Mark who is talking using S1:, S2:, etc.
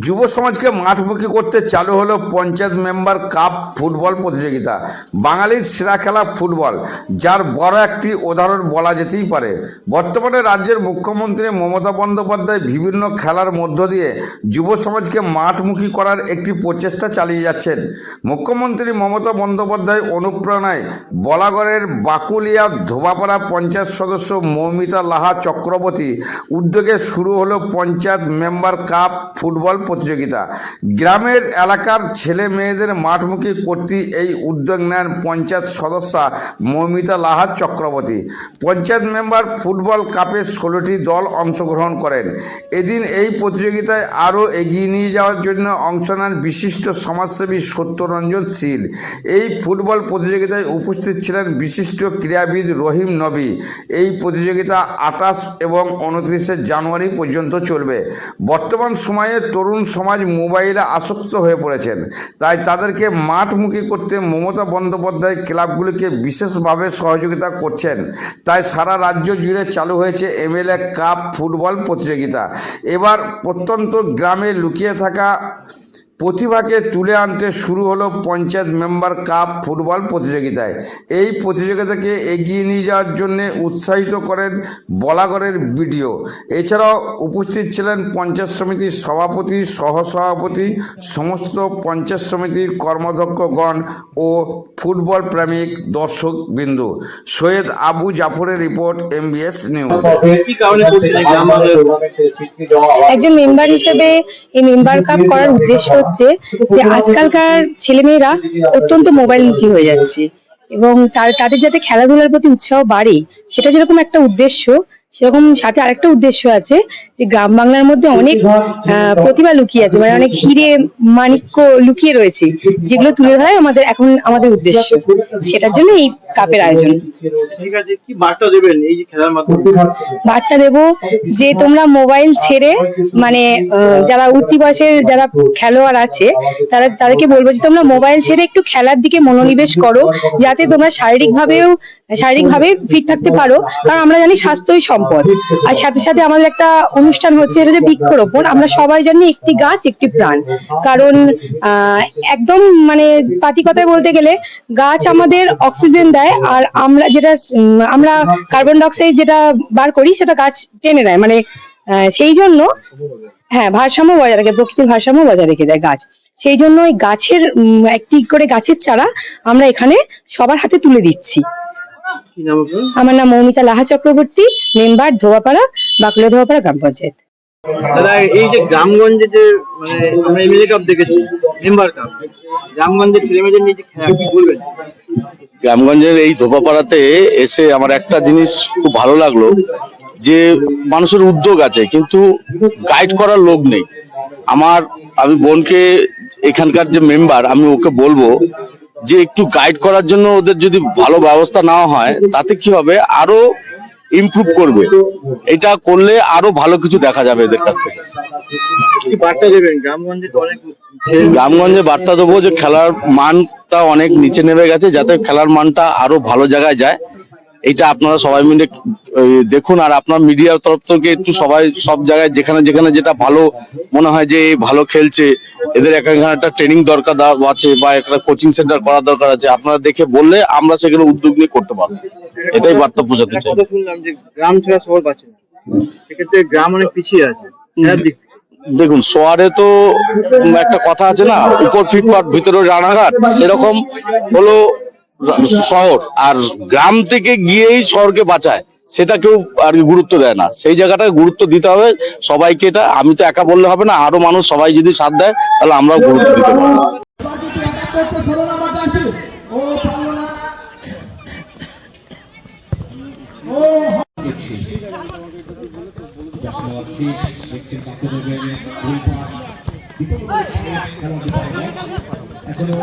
S1: যুব সমাজকে মাঠমুখী করতে চালু হলো পঞ্চায়েত মেম্বার কাপ ফুটবল প্রতিযোগিতা, বাঙালির সেরা খেলা ফুটবল, যার বড় একটি উদাহরণ বলা যেতেই পারে। বর্তমানে রাজ্যের মুখ্যমন্ত্রী মমতা বন্দ্যোপাধ্যায় বিভিন্ন খেলার মধ্য দিয়ে যুব সমাজকে মাঠমুখী করার একটি প্রচেষ্টা চালিয়ে যাচ্ছেন। মুখ্যমন্ত্রী মমতা বন্দ্যোপাধ্যায় অনুপ্রেরণায় বলাগড়ের বাকুলিয়া ধোবাপাড়া পঞ্চায়েত সদস্য মৌমিতা লাহা চক্রবর্তী উদ্যোগে শুরু হলো পঞ্চায়েত মেম্বার কাপ ফুটবল প্রতিযোগিতা। গ্রামের এলাকার ছেলে মেয়েদের মাঠমুখী করতে এই উদ্যোগ নেন পঞ্চায়েত সদস্যা মৌমিতা লাহা চক্রবর্তী। পঞ্চায়েত মেম্বার ফুটবল কাপে ষোলোটি দল অংশগ্রহণ করেন। এদিন এই প্রতিযোগিতায় আরও এগিয়ে নিয়ে যাওয়ার জন্য অংশ নেন বিশিষ্ট সমাজসেবী সত্যরঞ্জন শীল। এই ফুটবল প্রতিযোগিতায় উপস্থিত ছিলেন বিশিষ্ট ক্রীড়াবিদ রহিম নবী। এই প্রতিযোগিতা আঠাশ এবং উনত্রিশে জানুয়ারি পর্যন্ত চলবে। বর্তমান সময়ে তরুণ সমাজ মোবাইলে আসক্ত হয়ে পড়েছেন। তাই তাদেরকে মাঠমুখী করতে মমতা বন্দ্যোপাধ্যায় ক্লাবগুলিকে বিশেষভাবে সহযোগিতা করছেন। তাই সারা রাজ্য জুড়ে চালু হয়েছে এমএলএ কাপ ফুটবল প্রতিযোগিতা। এবার প্রত্যন্ত গ্রামে লুকিয়ে থাকা প্রতিভাকে তুলে আনতে শুরু হলো পঞ্চায়েত মেম্বার কাপ ফুটবল প্রতিযোগিতায়। এই প্রতিযোগিতাকে এগিয়ে নিয়ে যাওয়ার জন্য উৎসাহিত করেন বলাগড়ের বিডিও। এছাড়াও উপস্থিত ছিলেন পঞ্চায়েত সমিতির সভাপতি সহসভাপতি সমস্ত পঞ্চায়েত সমিতির কর্মদক্ষগণ ও ফুটবল প্রেমিক দর্শক বিন্দু সৈয়দ আবু জাফরের রিপোর্ট এমবিএস নিউজ
S2: একজন মেম্বার হিসেবে এই মেম্বার কাপ করার উদ্দেশ্য হচ্ছে যে আজকালকার ছেলেমেয়েরা অত্যন্ত মোবাইল মুখী হয়ে যাচ্ছে এবং তার, তাদের যাতে খেলাধুলার প্রতি উৎসাহ বাড়ে, সেটা যেরকম একটা উদ্দেশ্য, সেরকম সাথে আরেকটা উদ্দেশ্য আছে যে গ্রাম বাংলার মধ্যে অনেক আহ, প্রতিভা লুকিয়ে আছে মানে অনেক হিরে মাণিক্য লুকিয়ে রয়েছে যেগুলো তুলে ধরাই আমাদের এখন আমাদের উদ্দেশ্য। সেটার জন্য এই কাপের আয়োজন।
S3: ঠিক আছে কি বার্তা দেবেন এই যে খেলার মাধ্যমে?
S2: বার্তা দেব যে তোমরা মোবাইল ছেড়ে মানে যারা উঠতি বয়সের যারা খেলোয়াড় আছে তারা তাদেরকে বলব যে তোমরা মোবাইল ছেড়ে একটু খেলার দিকে মনোনিবেশ করো যাতে তোমরা শারীরিক ভাবেও শারীরিক ভাবে ফিট থাকতে পারো কারণ আমরা জানি স্বাস্থ্যই সম্পদ। আর সাথে সাথে আমাদের একটা অনুষ্ঠান হচ্ছে এটা যে বৃক্ষরোপণ আমরা সবাই জানি একটি গাছ একটি প্রাণ। কারণ একদম মানে পাতি কথায় বলতে গেলে গাছ আমাদের অক্সিজেন দেয় আর আমরা যেটা আমরা কার্বন ডাইঅক্সাইড যেটা বার করি সেটা গাছ টেনে নেয় মানে সেই জন্য হ্যাঁ ভারসাম্য বজায় রাখে প্রকৃতির ভারসাম্য বজায় রেখে দেয় গাছ। সেই জন্য ওই গাছের একটি করে গাছের চারা আমরা এখানে সবার হাতে তুলে দিচ্ছি। আমার নাম মৌমিতা লাহা চক্রবর্তী মেম্বার ধোয়াপাড়া বাঁকুড়া গ্রাম পঞ্চায়েত।
S3: দাদা এই যে গ্রামগঞ্জে যে মানে আমরা এমএলএ কাপ দেখেছি মেম্বার কাপ গ্রামগঞ্জের ছেলে মেয়েদের নিয়ে যে খেলা কি বলবেন?
S4: গ্রামগঞ্জের এই ধোপাপাড়াতে এসে আমার একটা জিনিস খুব ভালো লাগল যে মানুষের উদ্যোগ আছে কিন্তু গাইড করার লোক নেই। আমার আমি বোনকে এখানকার যে মেম্বার আমি ওকে বলব যে একটু গাইড করার জন্য ওদের যদি ভালো ব্যবস্থা নেওয়া হয় তাতে কি হবে? আরও ইমপ্রুভ করবে। এটা করলে আরও ভালো কিছু দেখা যাবে এদের কাছ থেকে।
S3: গ্রামগঞ্জে
S4: বার্তা দেবো যে খেলার মানটা অনেক নিচে নেমে গেছে যাতে খেলার মানটা আরও ভালো জায়গায় যায়। এটা আপনারা সবাই মিলে দেখুন আর আপনার মিডিয়ার তরফ থেকে একটু সবাই সব জায়গায় যেখানে যেখানে যেটা ভালো মনে হয় যে ভালো খেলছে এদের এখানে একটা ট্রেনিং দরকার আছে বা একটা কোচিং সেন্টার করার দরকার আছে আপনারা দেখে বললে আমরা সেগুলো উদ্যোগ নিয়ে করতে পারব। এটাই বার্তা বোঝাতে চাই।
S3: শুনলাম যে গ্রাম ছাড়া শহর সেক্ষেত্রে গ্রাম অনেক পিছিয়ে আছে। থেকে।
S4: দেখুন শহরে তো একটা কথা আছে না উপর ফিটপাট ভিতরে রানাঘাট সেরকম হলো শহর। আর গ্রাম থেকে গিয়েই শহরকে বাঁচায় সেটা কেউ আর গুরুত্ব দেয় না। সেই জায়গাটায় গুরুত্ব দিতে হবে সবাইকে এটা। আমি তো একা বললে হবে না আরও মানুষ সবাই যদি সাথ দেয় তাহলে আমরাও গুরুত্ব দিতে পারব।
S5: এখনও